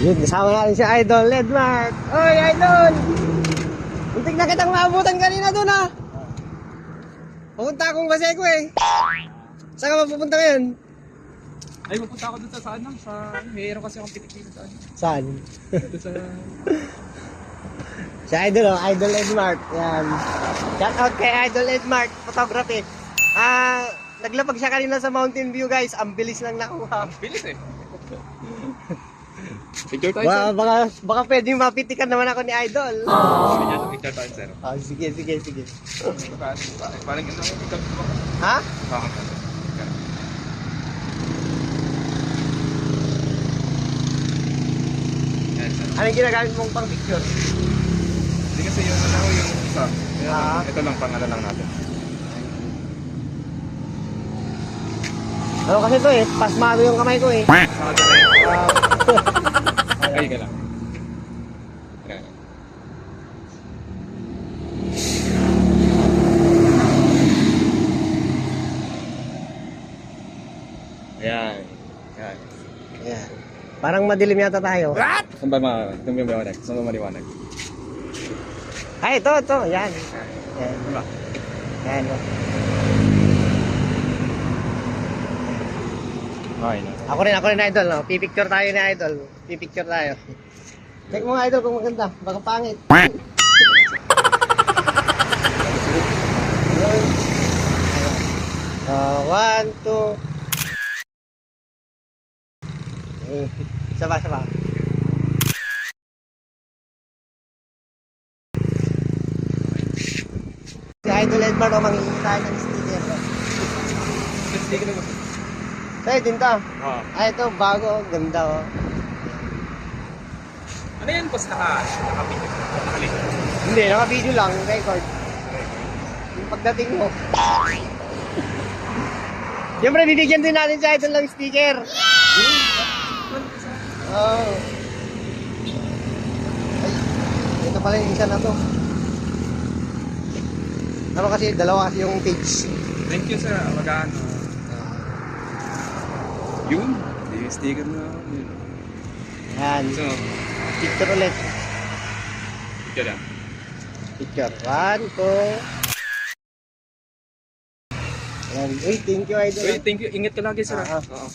Yun, kasama natin si Idol Ledmark. Oy, Idol! Muntik na kitang maabutan kanina doon ah. Pupunta akong Baseco eh. Saan ka mapupunta ngayon? Ay, pupunta ako dun sa saan lang, sa... Mayroon kasi akong pitik dito sa ano. Saan? Dun sa... Si Idol oh, Idol Edmark. Yan. Shout out kay Idol Edmark Photography. Ah, naglapag siya kanina sa Mountain View guys. Ang bilis lang nakuha. Ang bilis eh. Picture tayo, sir. baka, baka pwedeng mapitikan naman ako ni Idol. Sabi niya, picture tayo, sir. Oh, sige, sige, sige. Parang- ganda ang picture ko. Ha? Bakit ka? Yan, sir. Anong ginagamit mong pang picture? Hindi kasi yung ano yung isa. Kaya Ah. Ito lang pang ano lang natin. Ano kasi to eh, pasmado yung kamay ko eh. Ah, Ay, ka lang. Yan. Ayan. Ayan. Ayan. Parang madilim yata tayo. Saan ba ma... Saan ba maliwanag? Saan ba maliwanag? Ay, ito, ito. Yan. Yan. Diba? Yan. Okay na. Ako rin, ako rin idol. No? Pipicture tayo ni idol. Pipicture tayo. Check mo nga idol kung maganda. Baka pangit. Uh, one, two. Eh, Saba, saba. Si Idol Edmar o mangingi tayo ng sticker. Na ba? Sa'yo din to. Oo. Ah, ito, bago. Ganda, oh. Ano yan, boss? Naka... Naka-video. Hindi, naka-video lang, record. Yung pagdating mo. Siyempre, bibigyan din natin sa idol ng sticker. Oh. Ay, ito pala yung isa na to. Ano kasi, dalawa kasi yung page. Thank you, sir. Magano. Yun. Sticker na. Yun. Yan, So, picture ulit. picture lang. Picture. One, two. Yan. Uy, thank you, idol. Uy, thank you. Ingat ka lagi, sir. Ah, ah. Oo.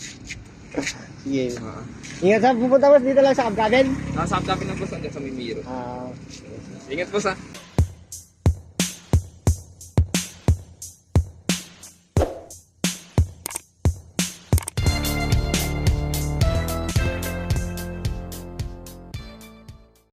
Sige. Oo. Ingat sa pupunta mo dito lang sa Abgaben. Nasa uptapin ng boss. Andiyan sa may mirror. Ah, Ingat, boss, ah.